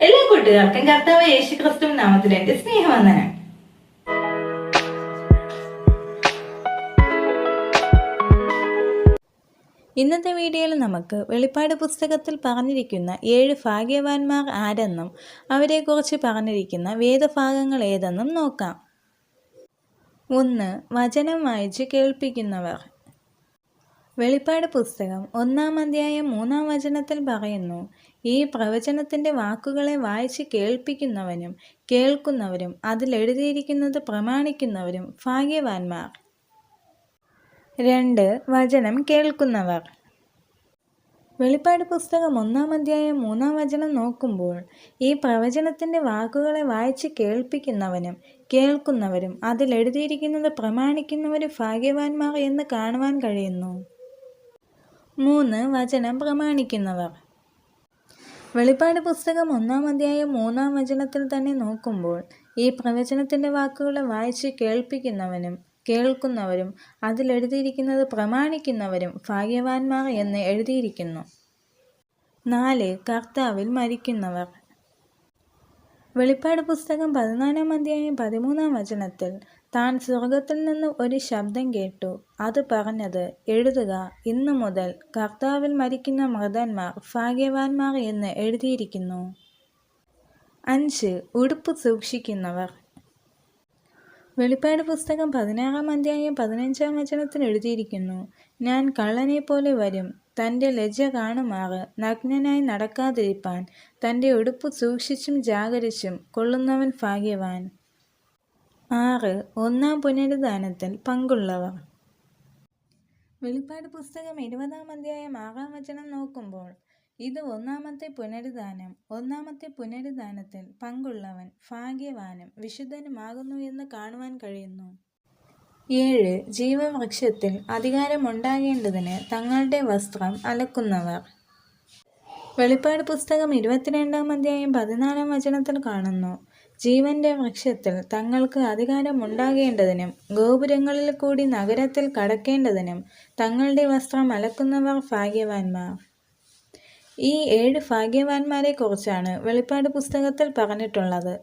എല്ലാ കൂട്ടുകാർക്കും കർത്താവ് യേശു ക്രിസ്തു നാമത്തിൽ എന്റെ സ്നേഹവന്ദനം. ഇന്നത്തെ വീഡിയോയിൽ നമുക്ക് വെളിപ്പാട് പുസ്തകത്തിൽ പറഞ്ഞിരിക്കുന്ന ഏഴ് ഭാഗ്യവാന്മാർ ആരെന്നും അവരെക്കുറിച്ച് പറഞ്ഞിരിക്കുന്ന വേദഭാഗങ്ങൾ ഏതെന്നും നോക്കാം. ഒന്ന് വചനം വായിച്ച് കേൾപ്പിക്കുന്നവർ. വെളിപ്പാട് പുസ്തകം ഒന്നാം അധ്യായം മൂന്നാം വചനത്തിൽ പറയുന്നു ഈ പ്രവചനത്തിന്റെ വാക്കുകളെ വായിച്ച് കേൾപ്പിക്കുന്നവനും കേൾക്കുന്നവരും അതിലെഴുതിയിരിക്കുന്നത് പ്രമാണിക്കുന്നവരും ഭാഗ്യവാന്മാർ. രണ്ട് വചനം കേൾക്കുന്നവർ. വെളിപ്പാട് പുസ്തകം ഒന്നാം അധ്യായം മൂന്നാം വചനം നോക്കുമ്പോൾ ഈ പ്രവചനത്തിന്റെ വാക്കുകളെ വായിച്ച് കേൾപ്പിക്കുന്നവനും കേൾക്കുന്നവരും അതിലെഴുതിയിരിക്കുന്നത് പ്രമാണിക്കുന്നവരും ഭാഗ്യവാന്മാർ എന്ന് കാണുവാൻ കഴിയുന്നു. മൂന്ന് വചനം പ്രമാണിക്കുന്നവർ. വെളിപ്പാട് പുസ്തകം ഒന്നാം അധ്യായം മൂന്നാം വചനത്തിൽ തന്നെ നോക്കുമ്പോൾ ഈ പ്രവചനത്തിന്റെ വാക്കുകളെ വായിച്ച് കേൾപ്പിക്കുന്നവനും കേൾക്കുന്നവരും അതിലെഴുതിയിരിക്കുന്നത് പ്രമാണിക്കുന്നവരും ഭാഗ്യവാന്മാർ എന്ന് എഴുതിയിരിക്കുന്നു. നാല് കർത്താവിൽ മരിക്കുന്നവർ. വെളിപ്പാട് പുസ്തകം പതിനാലാം അധ്യായം പതിമൂന്നാം വചനത്തിൽ താൻ സ്വർഗത്തിൽ നിന്ന് ഒരു ശബ്ദം കേട്ടു. അത് പറഞ്ഞത് എഴുതുക ഇന്നു മുതൽ കർത്താവിൽ മരിക്കുന്ന മൃതന്മാർ ഭാഗ്യവാന്മാർ എന്ന് എഴുതിയിരിക്കുന്നു. അഞ്ച് ഉടുപ്പ് സൂക്ഷിക്കുന്നവർ. വെളിപ്പാട് പുസ്തകം പതിനാറാം അധ്യായം പതിനഞ്ചാം വചനത്തിൽ എഴുതിയിരിക്കുന്നു. ഞാൻ കള്ളനെ പോലെ വരും. തന്റെ ലജ്ജ കാണുമാറ്. നഗ്നനായി നടക്കാതിരിപ്പാൻ. തന്റെ ഉടുപ്പ് സൂക്ഷിച്ചും ജാഗരിച്ചും കൊള്ളുന്നവൻ ഭാഗ്യവാൻ. ആറ്. ഒന്നാം പുനരുദ്ധാനത്തിൽ പങ്കുള്ളവർ. വെളിപ്പാട് പുസ്തകം ഇരുപതാം അധ്യായം ആറാം വചനം നോക്കുമ്പോൾ ഇത് ഒന്നാമത്തെ പുനരുദ്ധാനം ഒന്നാമത്തെ പുനരുദ്ധാനത്തിൽ പങ്കുള്ളവൻ ഭാഗ്യവാനും വിശുദ്ധനുമാകുന്നു എന്ന് കാണുവാൻ കഴിയുന്നു. ഏഴ്. ജീവവൃക്ഷത്തിൽ അധികാരമുണ്ടാകേണ്ടതിന് തങ്ങളുടെ വസ്ത്രം അലക്കുന്നവർ. വെളിപ്പാട് പുസ്തകം ഇരുപത്തിരണ്ടാം അധ്യായം പതിനാലാം വചനത്തിൽ കാണുന്നു ജീവന്റെ വൃക്ഷത്തിൽ തങ്ങൾക്ക് അധികാരമുണ്ടാകേണ്ടതിനും ഗോപുരങ്ങളിൽ കൂടി നഗരത്തിൽ കടക്കേണ്ടതിനും തങ്ങളുടെ വസ്ത്രം അലക്കുന്നവർ ഭാഗ്യവാന്മാർ. ഈ ഏഴ് ഭാഗ്യവാന്മാരെ കുറിച്ചാണ് വെളിപ്പാട് പുസ്തകത്തിൽ പറഞ്ഞിട്ടുള്ളത്.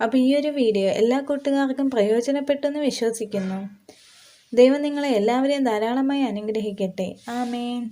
അപ്പോൾ ഈ ഒരു വീഡിയോ എല്ലാ കൂട്ടുകാർക്കും പ്രയോജനപ്പെട്ടെന്ന് വിശ്വസിക്കുന്നു. ദൈവം നിങ്ങളെ എല്ലാവരെയും ധാരാളമായി അനുഗ്രഹിക്കട്ടെ. ആമേൻ.